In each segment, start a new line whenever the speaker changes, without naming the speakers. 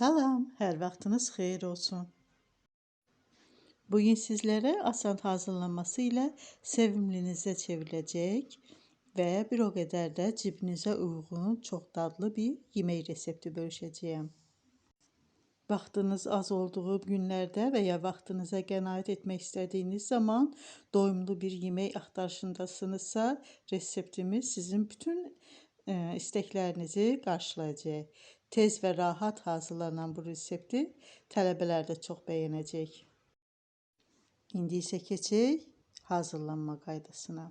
Salam, hər vaxtınız xeyir olsun. Bugün sizlərə asan hazırlanması ilə sevimlinizə çevriləcək və bir o qədər də cibinizə uyğun, çox dadlı bir yemək resepti bölüşəcəyəm. Vaxtınız az olduğu günlərdə və ya vaxtınıza qənaət etmək istədiyiniz zaman doyumlu bir yemək axtarışındasınızsa, reseptimiz sizin bütün e, istəklərinizi qarşılayacaq. Tez və rahat hazırlanan bu resepti tələbələr də çox bəyənəcək. İndi isə keçək hazırlanma qaydasına.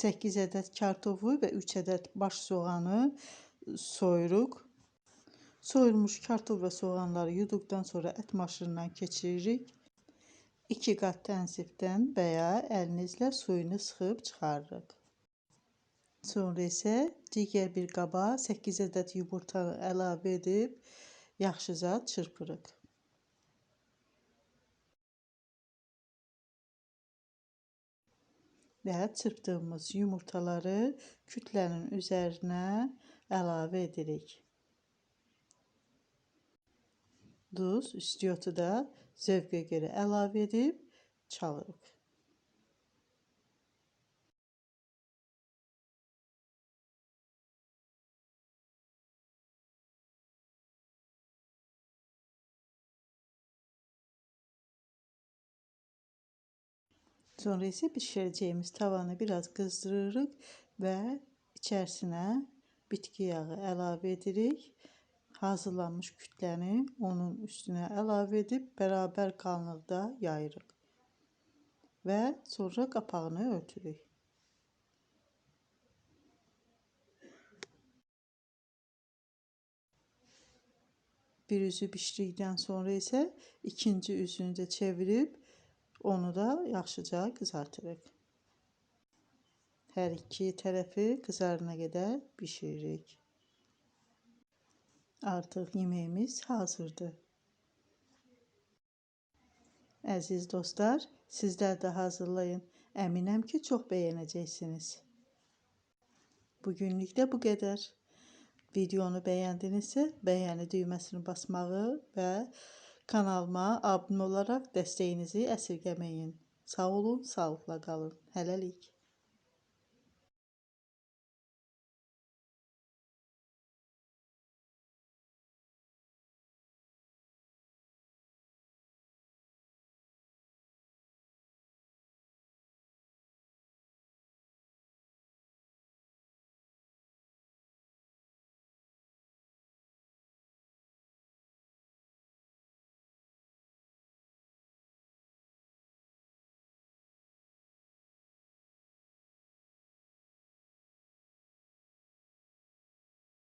8 ədəd kartofu və 3 ədəd baş soğanı soyuruq. Soyulmuş kartof və soğanları yuduqdan sonra ət maşınından keçiririk. 2 qat tənzifdən və ya əlinizlə suyunu sıxıb çıxarırıq. Sonra isə digər bir qaba 8 ədəd yumurta əlavə edib yaxşıca çırpırıq. Və çırpdığımız yumurtaları kütlənin üzərinə əlavə edirik. Duz, istiyotu da zövqə görə əlavə edib çalırıq. Sonra isə bişirəcəyimiz tavanı biraz qızdırırıq və içərisinə bitki yağı əlavə edirik. Hazırlanmış kütləni onun üstünə əlavə edib bərabər qalınlıqda yayırıq. Və sonra qapağını örtürük. Bir üzü bişdikdən sonra isə ikinci üzünü də çevirib onu da yaxşıca qızartırıq. Hər iki tərəfi qızarana qədər bişiririk. Artıq yeməyimiz hazırdır. Əziz dostlar, sizlər də hazırlayın. Əminəm ki, çox bəyənəcəksiniz. Bugünlük də bu qədər. Videonu bəyəndinizsə, bəyəni düyməsini basmağı və Kanalıma abunə olaraq dəstəyinizi əsirgəməyin. Sağ olun, sağlıqla qalın. Hələlik.